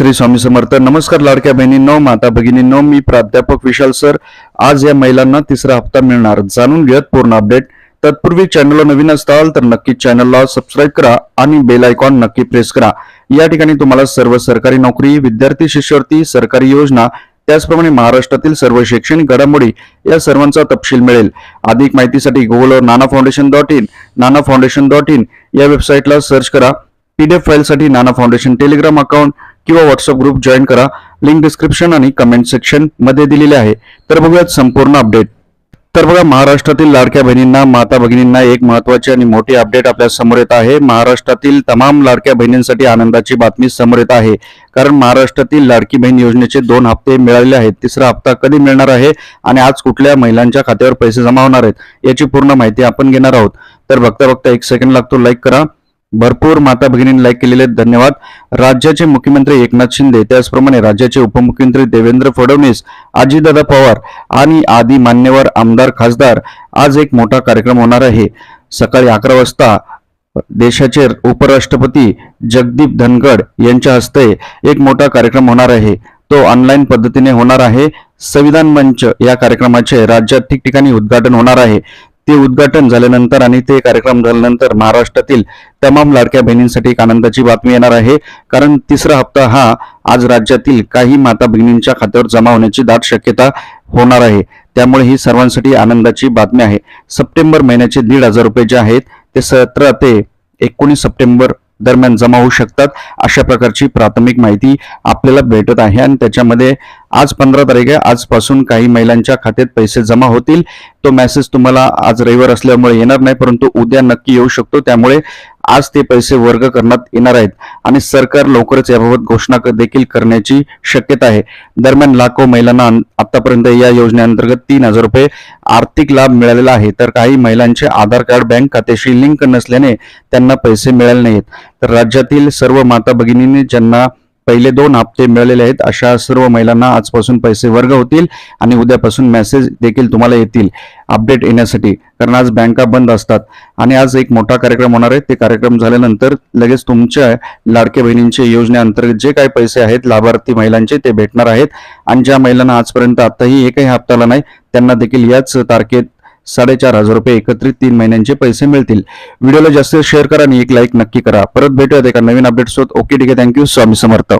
श्री स्वामी समर्थ. नमस्कार लाडक्या बहिणींनो माता भगिनींनो मी प्राध्यापक विशाल सर. आज या महिलांना तिसरा हप्ता मिळणार. जाणून घेत पूर्ण अपडेट. तत्पूर्वी चॅनलला नवीन असताल तर नक्कीच चॅनलला सबस्क्राईब करा आणि बेल आयकॉन नक्की प्रेस करा. या ठिकाणी तुम्हाला सर्व सरकारी नोकरी विद्यार्थी शिष्यवृत्ती सरकारी योजना त्याचप्रमाणे महाराष्ट्रातील सर्व शैक्षणिक घडामोडी या सर्वांचा तपशील मिळेल. अधिक माहितीसाठी गुगलवर Nana Foundation dot in Nana Foundation dot in या वेबसाईटला सर्च करा. पीडीएफ फाईलसाठी नाना फाउंडेशन टेलिग्राम अकाउंट किंवा व्हॉट्सअप ग्रुप जॉईन करा. लिंक डिस्क्रिप्शन आणि कमेंट सेक्शनमध्ये दिलेले आहे. तर बघूयात संपूर्ण अपडेट तर बघा महाराष्ट्रातील लाडक्या बहिणींना माता भगिनींना एक महत्वाची आणि मोठी अपडेट आपल्यासमोर येत आहे. महाराष्ट्रातील तमाम लाडक्या बहिणींसाठी आनंदाची बातमी समोर येत आहे. कारण महाराष्ट्रातील लाडकी बहीण योजनेचे दोन हप्ते मिळालेले आहेत. तिसरा हप्ता कधी मिळणार आहे? आणि आज कुठल्या महिलांच्या खात्यावर पैसे जमा होणार आहेत? याची पूर्ण माहिती आपण घेणार आहोत. तर बघता बघता एक सेकंड लागतो. लाईक करा. भरपूर माता भगिनींनी लाईक केलेले आहेत. धन्यवाद. राज्याचे मुख्यमंत्री एकनाथ शिंदे त्याचप्रमाणे राज्याचे उपमुख्यमंत्री देवेंद्र फडणवीस अजितदादा पवार आणि आदी मान्यवर आमदार खासदार. आज एक मोठा कार्यक्रम होणार आहे. सकाळी अकरा वाजता देशाचे उपराष्ट्रपती जगदीप धनगड यांच्या हस्ते एक मोठा कार्यक्रम होणार आहे. तो ऑनलाईन पद्धतीने होणार आहे. संविधान मंच या कार्यक्रमाचे राज्यात ठिकठिकाणी उद्घाटन होणार आहे. ते उद्घाटन झाल्यानंतर आणि ते कार्यक्रम झाल्यानंतर महाराष्ट्रातील तमाम लाडक्या बहिणींसाठी एक आनंदाची बातमी येणार आहे. कारण तिसरा हप्ता हा आज राज्यातील काही माता भगिनींच्या खात्यावर जमा होण्याची दाट शक्यता होणार आहे. त्यामुळे ही सर्वांसाठी आनंदाची बातमी आहे. सप्टेंबर महिन्याचे दीड हजार रुपये जे आहेत ते सतरा ते एकोणीस सप्टेंबर दरम्यान जमा होऊ शकतात. अशा प्रकारची प्राथमिक माहिती आपल्याला भेटत आहे आणि त्याच्यामध्ये आज पंधरा तारीख आहे. आजपासून काही महिलांच्या खात्यात पैसे जमा होतील. तो मेसेज तुम्हाला आज रविवार असल्यामुळे येणार नाही परंतु उद्या नक्की येऊ शकतो. त्यामुळे आज ते पैसे वर्ग करण्यात येणार आहेत आणि सरकार लवकरच याबाबत घोषणा देखील करण्याची शक्यता आहे. दरम्यान लाखो महिलांना आतापर्यंत या योजनेअंतर्गत तीन हजार रुपये आर्थिक लाभ मिळालेला आहे. तर काही महिलांचे आधार कार्ड बँक खात्याशी लिंक नसल्याने त्यांना पैसे मिळाले नाहीत. तर राज्यातील सर्व माता भगिनींनी ज्यांना पहिले दोन हप्ते मिळालेले आहेत. अशा सर्व महिलांना आजपासून पैसे वर्ग होतील आणि उद्यापासून मेसेज देखील तुम्हाला येतील. अपडेट येण्यासाठी. कारण आज बँका बंद असतात. आणि आज एक मोठा कार्यक्रम होणार आहे. ते कार्यक्रम झाल्यानंतर लगेच तुमच्या लाडक्या बहिणींचे योजनेअंतर्गत जे काही पैसे आहेत लाभार्थी महिलांचे ते भेटणार आहेत. आणि ज्या महिलांना आजपर्यंत आताही एकही हप्ताला नाही त्यांना देखील याच तारखेत साडेचार हजार रुपये एकत्रित तीन महिन्यांचे पैसे मिळतील. व्हिडिओला जास्त शेअर करा आणि एक लाईक नक्की करा. परत भेटूयात एका नवीन अपडेट सोबत. ओके ठीक आहे. Thank you Swami Samarth.